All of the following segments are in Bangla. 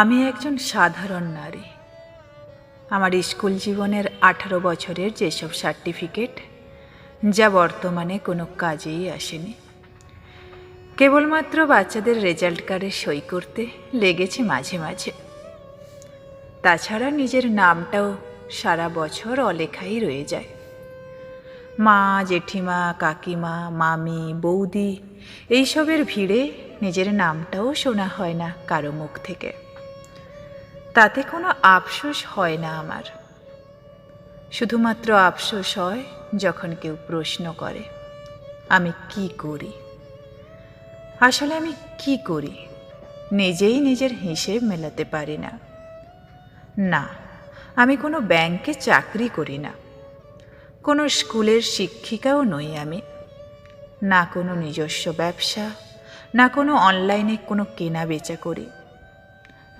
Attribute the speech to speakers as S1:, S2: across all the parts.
S1: আমি একজন সাধারণ নারী। আমার স্কুল জীবনের আঠারো বছরের যেসব সার্টিফিকেট, যা বর্তমানে কোনো কাজেই আসেনি। কেবলমাত্র বাচ্চাদের রেজাল্ট কার্ডে সই করতে লেগেছে মাঝে মাঝে। তাছাড়া নিজের নামটাও সারা বছর অলেখাই রয়ে যায়। মা, জেঠিমা, কাকিমা, মামি, বৌদি, এইসবের ভিড়ে নিজের নামটাও শোনা হয় না কারও মুখ থেকে। তাতে কোনো আফসোস হয় না আমার। শুধুমাত্র আফসোস হয় যখন কেউ প্রশ্ন করে, আমি কি করি? আসলে আমি কি করি? নিজেই নিজের হিসেব মেলাতে পারি না। না, আমি কোনো ব্যাংকে চাকরি করি না। কোনো স্কুলের শিক্ষিকাও নই আমি। না কোনো নিজস্ব ব্যবসা, না কোনো অনলাইনে কোনো কেনা বেচা করি।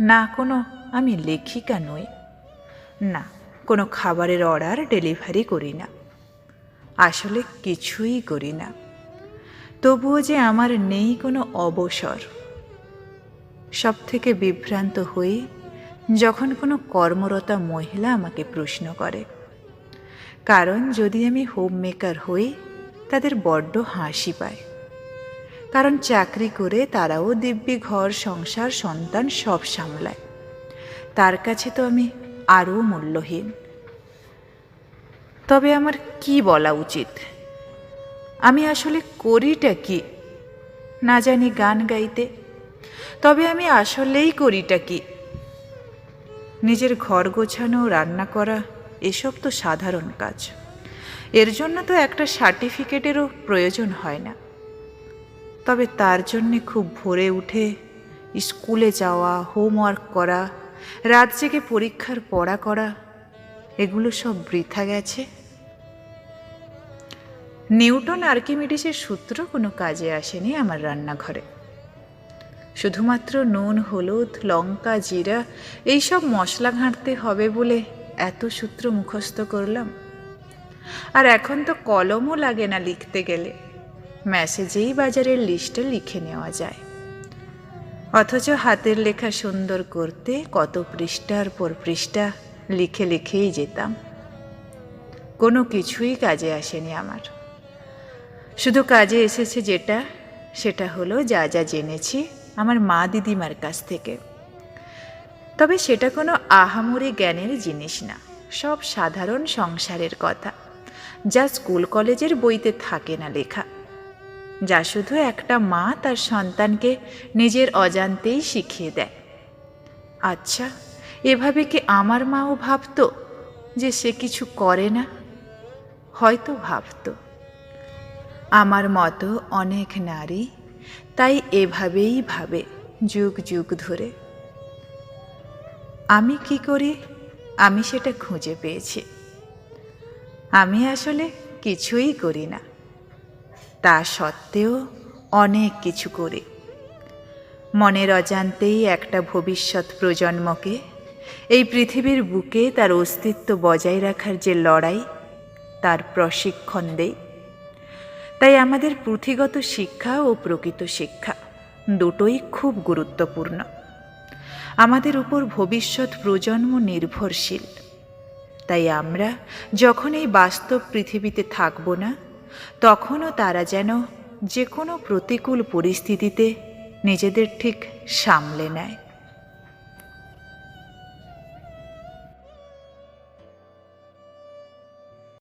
S1: না কোনো আমি লেখিকা নই। না, কোনো খাবারের অর্ডার ডেলিভারি করি না। আসলে কিছুই করি না। তবুও যে আমার নেই কোনো অবসর। সব থেকে বিভ্রান্ত হই যখন কোনো কর্মরতা মহিলা আমাকে প্রশ্ন করে। কারণ যদি আমি হোম মেকার হই, তাদের বড্ড হাসি পায়। কারণ চাকরি করে তারাও দিব্যি ঘর, সংসার, সন্তান সব সামলায়। তার কাছে তো আমি আরও মূল্যহীন। তবে আমার কি বলা উচিত? আমি আসলে করিটা কি? না জানি গান গাইতে। তবে আমি আসলেই করিটা কি? নিজের ঘর গোছানো, রান্না করা, এসব তো সাধারণ কাজ। এর জন্য তো একটা সার্টিফিকেটেরও প্রয়োজন হয় না। তবে তার জন্যে খুব ভোরে উঠে স্কুলে যাওয়া, হোমওয়ার্ক করা রাত জেগে পরীক্ষার পড়া করা, এগুলো সব বৃথা গেছে। নিউটন আর্কিমিডিসের সূত্র কোনো কাজে আসেনি আমার রান্নাঘরে। শুধুমাত্র নুন, হলুদ, লঙ্কা, জিরা, এইসব মশলা ঘাঁটতে হবে বলে এত সূত্র মুখস্থ করলাম। আর এখন তো কলমও লাগে না লিখতে গেলে। মেসেজেই বাজারের লিস্টে লিখে নেওয়া যায়। অথচ হাতের লেখা সুন্দর করতে কত পৃষ্ঠার পর পৃষ্ঠা লিখে লিখেই যেতাম। কোনো কিছুই কাজে আসেনি আমার। শুধু কাজে এসেছে যেটা, সেটা হলো যা যা জেনেছি আমার মা দিদিমার কাছ থেকে। তবে সেটা কোনো আহামরি জ্ঞানের জিনিস না, সব সাধারণ সংসারের কথা। যা স্কুল কলেজের বইতে থাকে না লেখা। যা শুধু একটা মা তার সন্তানকে নিজের অজান্তেই শিখিয়ে দেয়। আচ্ছা এভাবে কি আমার মাও ভাবতো যে সে কিছু করে না? হয়তো ভাবতো। আমার মতো অনেক নারী তাই এভাবেই ভাবে যুগ যুগ ধরে। আমি কি করি? আমি সেটা খুঁজে পেয়েছি। আমি আসলে কিছুই করি না। তা সত্ত্বেও অনেক কিছু করে। মনের অজান্তেই একটা ভবিষ্যৎ প্রজন্মকে এই পৃথিবীর বুকে তার অস্তিত্ব বজায় রাখার যে লড়াই, তার প্রশিক্ষণ দেই। তাই আমাদের পুঁথিগত শিক্ষা ও প্রকৃত শিক্ষা দুটোই খুব গুরুত্বপূর্ণ। আমাদের উপর ভবিষ্যৎ প্রজন্ম নির্ভরশীল। তাই আমরা যখন এই বাস্তব পৃথিবীতে থাকব না তখনও তারা যেন যে কোনো প্রতিকূল পরিস্থিতিতে নিজেদের ঠিক সামলে নেয়।